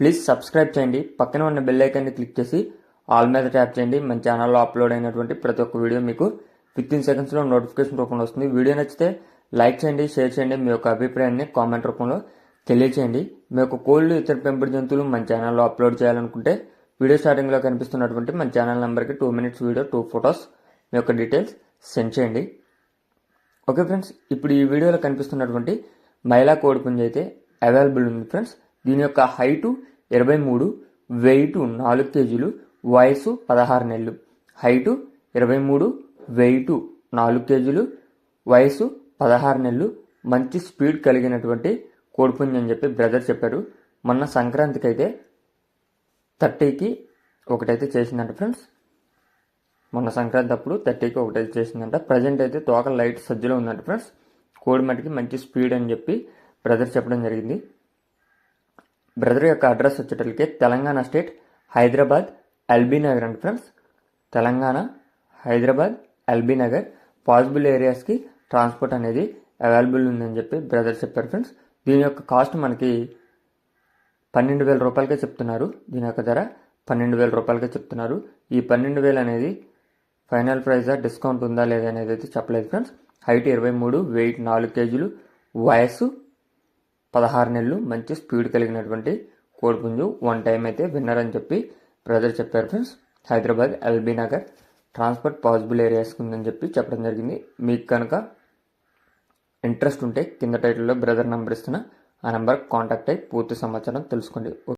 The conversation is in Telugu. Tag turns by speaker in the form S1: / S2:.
S1: ప్లీజ్ సబ్స్క్రైబ్ చేయండి. పక్కన ఉన్న బెల్ ఐకాన్ని క్లిక్ చేసి ఆల్ మీద ట్యాప్ చేయండి. మన ఛానల్లో అప్లోడ్ అయినటువంటి ప్రతి ఒక్క వీడియో మీకు విత్ ఇన్ సెకండ్స్లో నోటిఫికేషన్ రూపంలో వస్తుంది. వీడియో నచ్చితే లైక్ చేయండి షేర్ చేయండి. మీ యొక్క అభిప్రాయాన్ని కామెంట్ రూపంలో తెలియచేయండి. మీ యొక్క కోళ్ళు ఇతర పెంపుడు జంతువులు మన ఛానల్లో అప్లోడ్ చేయాలనుకుంటే వీడియో స్టార్టింగ్లో కనిపిస్తున్నటువంటి మన ఛానల్ నెంబర్కి two minutes video two photos మీ యొక్క డీటెయిల్స్ సెండ్ చేయండి. ఓకే ఫ్రెండ్స్ ఇప్పుడు ఈ వీడియోలో కనిపిస్తున్నటువంటి మహిళా కోడిపుంజి అయితే అవైలబుల్ ఉంది ఫ్రెండ్స్ దీని యొక్క హైటు ఇరవై మూడు వెయిట్ నాలుగు కేజీలు వయసు పదహారు నెలలు. హైటు ఇరవై మూడు వెయిట్ నాలుగు కేజీలు వయసు పదహారు నెలలు. మంచి స్పీడ్ కలిగినటువంటి కోడిపుంజి అని చెప్పి బ్రదర్ చెప్పారు. మొన్న సంక్రాంతికి అయితే థర్టీకి ఒకటైతే చేసిందంట ఫ్రెండ్స్ మొన్న సంక్రాంతి అప్పుడు థర్టీకి ఒకటైతే చేసిందంట. ప్రజెంట్ అయితే తోక లైట్ సజ్జలో ఉందంట ఫ్రెండ్స్ కోడి మటుకి మంచి స్పీడ్ అని చెప్పి బ్రదర్ చెప్పడం జరిగింది. బ్రదర్ యొక్క అడ్రస్ వచ్చేటప్పటికి తెలంగాణ స్టేట్ హైదరాబాద్ ఎల్బీ నగర్ అండి friends. Telangana Hyderabad LB Nagar. Possible ఏరియాస్కి ట్రాన్స్పోర్ట్ అనేది అవైలబుల్ ఉందని చెప్పి బ్రదర్ చెప్పారు ఫ్రెండ్స్. దీని యొక్క కాస్ట్ మనకి పన్నెండు వేల రూపాయలకే చెప్తున్నారు. దీని యొక్క ధర పన్నెండు వేల రూపాయలకే చెప్తున్నారు. ఈ పన్నెండు వేలు అనేది ఫైనల్ ప్రైజా డిస్కౌంట్ ఉందా లేదా అనేది అయితే చెప్పలేదు ఫ్రెండ్స్. హైట్ ఇరవై మూడు వెయిట్ నాలుగు కేజీలు. వయస్సు పదహారు నెలలు మంచి స్పీడ్ కలిగినటువంటి కోడిపుంజు. వన్ టైం అయితే విన్నర్ అని చెప్పి బ్రదర్ చెప్పారు friends Hyderabad LB Nagar transport possible areas ఉందని చెప్పి చెప్పడం జరిగింది. మీకు కనుక ఇంట్రెస్ట్ ఉంటే కింద టైటిల్లో బ్రదర్ నెంబర్ ఇస్తున్న ఆ నెంబర్ కాంటాక్ట్ అయ్యి పూర్తి సమాచారం తెలుసుకోండి.